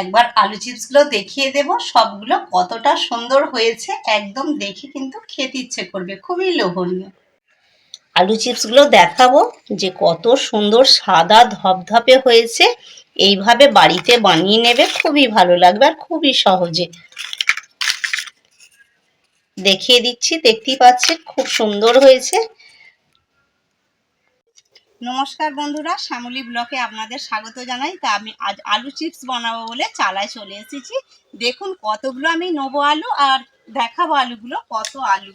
একবার আলু চিপসগুলো দেখিয়ে দেব, সবগুলো কতটা সুন্দর হয়েছে, একদম দেখে কিন্তু খেতে ইচ্ছে করবে, খুবই লোভনীয়। আলু চিপসগুলো দেখাবো যে কত সুন্দর সাদা ধপধপে হয়েছে, এইভাবে বাড়িতে বানিয়ে নেবে, খুবই ভালো লাগবে আর খুবই সহজে। দেখিয়ে দিচ্ছি, দেখতেই পাচ্ছেন, খুব সুন্দর হয়েছে। নমস্কার বন্ধুরা, শ্যামলী ব্লকে আপনাদের স্বাগত জানাই। তা আমি আজ আলু চিপস বানাবো বলে চালায় চলে এসেছি। দেখুন কতগুলো আমি নেব আলু আর দেখাবো আলুগুলো, কত আলু।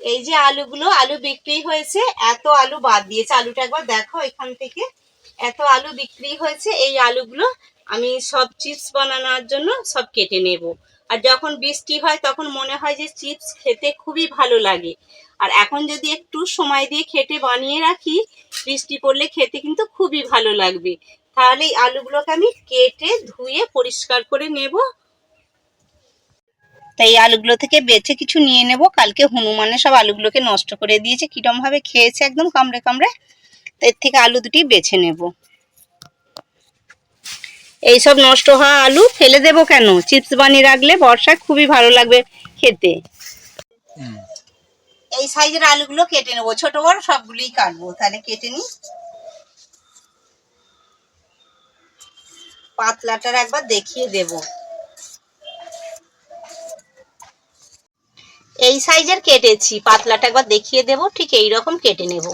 এই যে আলুগুলো, আলু বিক্রি হয়েছে, এত আলু বাদ দিয়েছে। আলুটা একবার দেখো এখান থেকে। এত আলু বিক্রি হয়েছে, এই আলুগুলো আমি সব চিপস বানানোর জন্য সব কেটে নেব। আর যখন বৃষ্টি হয় তখন মনে হয় যে চিপস খেতে খুবই ভালো লাগে। আর এখন যদি একটু সময় দিয়ে খেটে বানিয়ে রাখি, বৃষ্টি পড়লে খেতে কিন্তু খুবই ভালো লাগবে। তাহলে এই আলুগুলোকে আমি কেটে ধুয়ে পরিষ্কার করে নেব। তাই আলুগুলো থেকে বেছে কিছু নিয়ে নেব। কালকে হনুমানে সব আলুগুলোকে নষ্ট করে দিয়েছে। কিরম ভাবে খেয়েছে একদম কামড়ে কামড়ে তো এর থেকে আলু দুটি বেছে নেব। এইসব নষ্ট হওয়া আলু ফেলে দেবো কেন? চিপস বানিয়ে রাখলে বর্ষায় খুবই ভালো লাগবে খেতে। এই সাইজের আলুগুলো কেটে নেব, ছোট বড় সবগুলোই কাটবো, তাহলে কেটে নি পাতলাটার একবার দেখিয়ে দেব। এই সাইজের কেটেছি, পাতলাটা একবার দেখিয়ে দেব, ঠিক এই রকম কেটে নেব।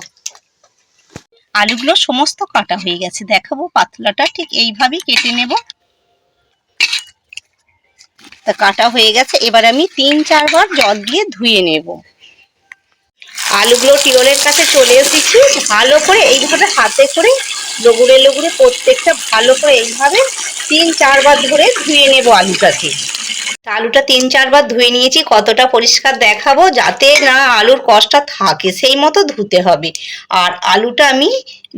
আলুগুলো সমস্ত কাটা হয়ে গেছে। দেখাবো পাতলাটা, ঠিক এইভাবেই কেটে নেব। তা কাটা হয়ে গেছে। এবার আমি তিন চারবার জল দিয়ে ধুয়ে নেব। আলুগুলো টিওলের কাছে চলে এসেছি। ভালো করে এইভাবে হাতে করে লগুড়ে লগুড়ে প্রত্যেকটা ভালো করে এইভাবে তিন চারবার ধরে ধুয়ে নেব আলুটাকে। আলুটা তিন চারবার ধুয়ে নিয়েছি, কতটা পরিষ্কার দেখাবো যাতে না আলুর কষ্টটা থাকে, সেই মতো ধুতে হবে। আর আলুটা আমি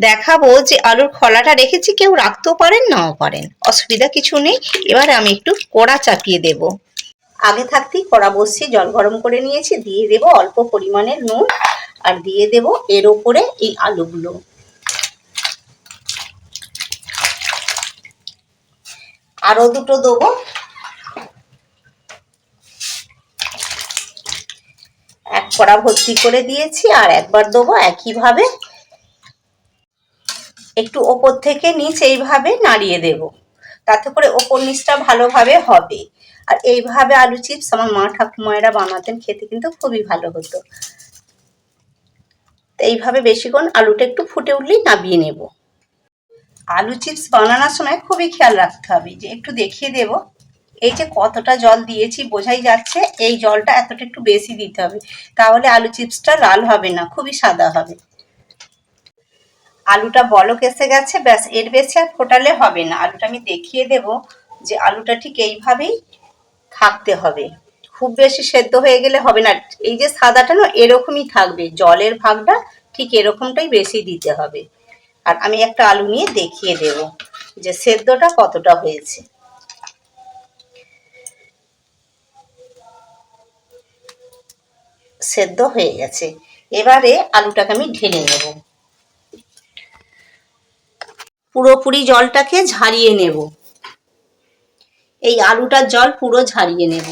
দেখাবো যে আলুর খোলাটা রেখেছি, কেউ রাখতেও পারেন, নাও পারেন, অসুবিধা কিছু নেই। এবার আমি একটু কড়া চাপিয়ে দেব। আগে থাকতেই কড়া বসিয়ে জল গরম করে নিয়েছি, দিয়ে দেব অল্প পরিমাণের নুন আর দিয়ে দেব এর ওপরে এই আলুগুলো। আরও দুটো দেবো। এক কড়া ভর্তি করে দিয়েছি আর একবার দেবো একইভাবে। একটু ওপর থেকে নিচ এইভাবে নাড়িয়ে দেব। তাতে করে ওপর নিচটা ভালোভাবে হবে। আর এইভাবে আলু চিপস আমার মা ঠাকুমায়েরা বানাতেন, খেতে কিন্তু খুবই ভালো হতো। তো এইভাবে বেশিক্ষণ আলুটা একটু ফুটে উঠলেই নামিয়ে নেব। আলু চিপস বানানোর সময় খুবই খেয়াল রাখতে হবে, যে একটু দেখিয়ে দেব। এই যে কতটা জল দিয়েছি, বোঝাই যাচ্ছে এই জলটা এতটা একটু বেশি দিতে হবে, তাহলে আলু চিপসটা লাল হবে না, খুবই সাদা হবে। আলুটা বলক এসে গেছে, ব্যাস এর বেশি আর ফোটালে হবে না। আলুটা আমি দেখিয়ে দেব যে আলুটা ঠিক এইভাবেই থাকতে হবে। খুব বেশি সেদ্ধ হয়ে গেলে হবে না। এই যে সাদাটা না, এরকমই থাকবে। জলের ভাগটা ঠিক এরকমটাই বেশি দিতে হবে। আর আমি একটা আলু নিয়ে দেখিয়ে দেব যে সেদ্ধটা কতটা হয়েছে। সেদ্ধ হয়ে গেছে। এবারে আলুটাকে আমি ঢেলে নেব। পুরোপুরি জলটাকে ঝারিয়ে নেব। এই আলুটার জল পুরো ঝারিয়ে নেব।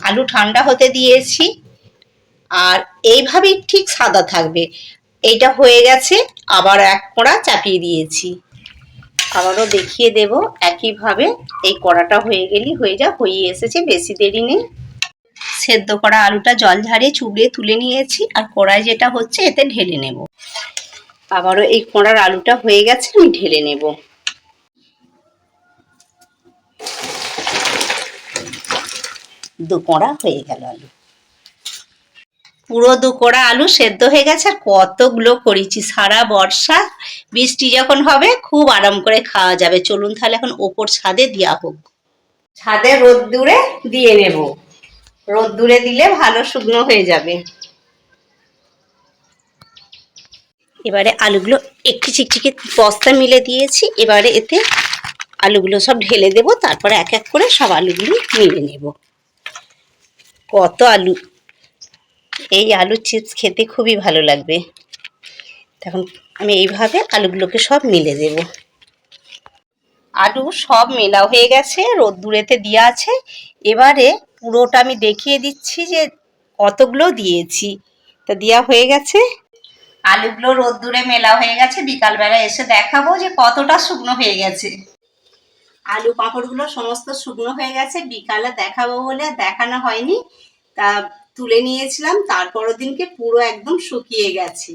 আলু ঠান্ডা হতে দিয়েছি, আর এইভাবেই ঠিক সাদা থাকবে। এইটা হয়ে গেছে, আবার এক কোড়া চাপিয়ে দিয়েছি। আবারও দেখিয়ে দেব, একইভাবে এই কড়াটা হয়ে গেলেই হয়ে যা হয়ে এসেছে, বেশি দেরি নেই। সেদ্ধ করা আলুটা জল ঝাড়িয়ে চুবিয়ে তুলে নিয়েছি, আর কড়াই যেটা হচ্ছে এতে ঢেলে নেব। আবারও এই কোড়ার আলুটা হয়ে গেছে, আমি ঢেলে নেব। দু কোড়া হয়ে গেল আলু। পুরো দু কোড়া আলু সেদ্ধ হয়ে গেছে কতগুলো করেছি, সারা বর্ষা। বৃষ্টি যখন হবে, খুব আরাম করে খাওয়া যাবে। চলুন তাহলে এখন ওপর ছাদে দেওয়া হোক। ছাদে রোদ্দুরে দিয়ে নেব। রোদ্দুরে দিলে ভালো শুকনো হয়ে যাবে। এবারে আলুগুলো একটু চিকচিকে বস্তা মিলে দিয়েছি। এবারে এতে আলুগুলো সব ঢেলে দেবো, তারপরে এক এক করে সব আলুগুলো নিয়ে নেব। কত আলু! এই আলুর চিপস খেতে খুবই ভালো লাগবে। তখন আমি এইভাবে আলুগুলোকে সব মিলে দেব। আলু সব মেলা হয়ে গেছে, রোদ্দুরেতে দেওয়া আছে। এবারে পুরোটা আমি দেখিয়ে দিচ্ছি যে কতগুলো দিয়েছি। তা দেওয়া হয়ে গেছে। আলুগুলো রোদ্দুরে মেলা হয়ে গেছে, বিকালবেলা এসে দেখাবো যে কতটা শুকনো হয়ে গেছে। আলু পাঁপড়গুলো সমস্ত শুকনো হয়ে গেছে, বিকালে দেখাবো বলে দেখানো হয়নি। তা তুলে নিয়েছিলাম, তারপরের দিনকে পুরো একদম শুকিয়ে গেছে।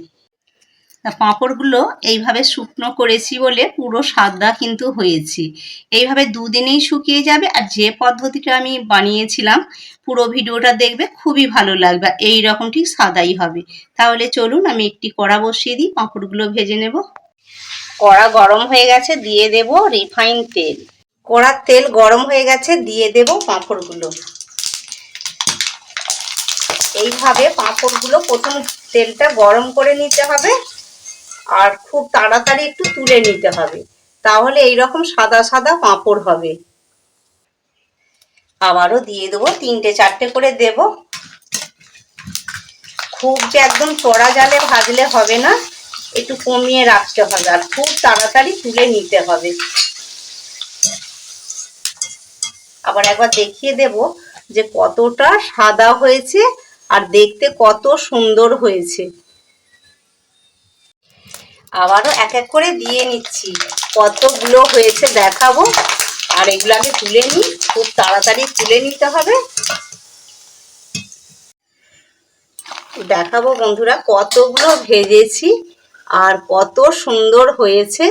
পাঁপড়গুলো এইভাবে শুকনো করেছি বলে পুরো সাদা কিন্তু হয়েছে। এইভাবে দুদিনেই শুকিয়ে যাবে আর যে পদ্ধতিটা আমি বানিয়েছিলাম, পুরো ভিডিওটা দেখবে খুবই ভালো লাগবে। এই রকম ঠিক সাদাই হবে। তাহলে চলুন আমি একটি কড়া বসিয়ে দিই, পাঁপড়গুলো ভেজে নেব। কড়া গরম হয়ে গেছে, দিয়ে দেব রিফাইন তেল। কড়ার তেল গরম হয়ে গেছে, দিয়ে দেব পাঁপড়গুলো। এইভাবে পাঁপড়গুলো প্রথম তেলটা গরম করে নিতে হবে। আর খুব তাড়াতাড়ি একটু তুলে নিতে হবে। তাহলে এই রকম সাদা সাদা পাঁপড় হবে। আবারও দিয়ে দেবো, তিনটে চারটে করে দেব। খুব যে একদম চড়া জালে ভাজলে হবে না, একটু কমিয়ে রাখতে হবে আর খুব তাড়াতাড়ি তুলে নিতে হবে। আবার একবার দেখিয়ে দেব যে কতটা সাদা হয়েছে আর দেখতে কত সুন্দর হয়েছে। আবারও এক এক করে দিয়ে নিচ্ছি। কতগুলো হয়েছে দেখাবো। আর এগুলো আমি তুলে নিই। খুব তাড়াতাড়ি তুলে নিতে হবে। দেখাবো বন্ধুরা, কতগুলো ভেজেছি আর কত সুন্দর হয়েছে।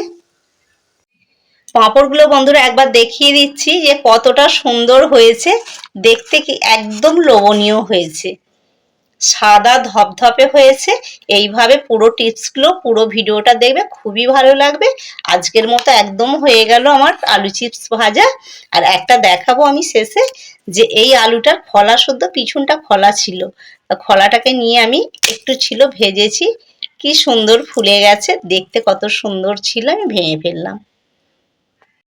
পাঁপড়গুলো বন্ধুরা একবার দেখিয়ে দিচ্ছি যে কতটা সুন্দর হয়েছে। দেখতে কি একদম লোভনীয় হয়েছে। সাদা ধপধপে হয়েছে। এইভাবে পুরো টিপসগুলো, পুরো ভিডিওটা দেখবে, খুবই ভালো লাগবে। আজকের মতো একদম হয়ে গেল আমার আলু চিপস ভাজা। আর একটা দেখাবো আমি শেষে, যে এই আলুটার খোলা শুদ্ধ পিছনটা খোলা ছিল। খোলাটাকে নিয়ে আমি একটু ছিল ভেজেছি। কি সুন্দর ফুলে গেছে, দেখতে কত সুন্দর ছিল, আমি ভেঙে ফেললাম।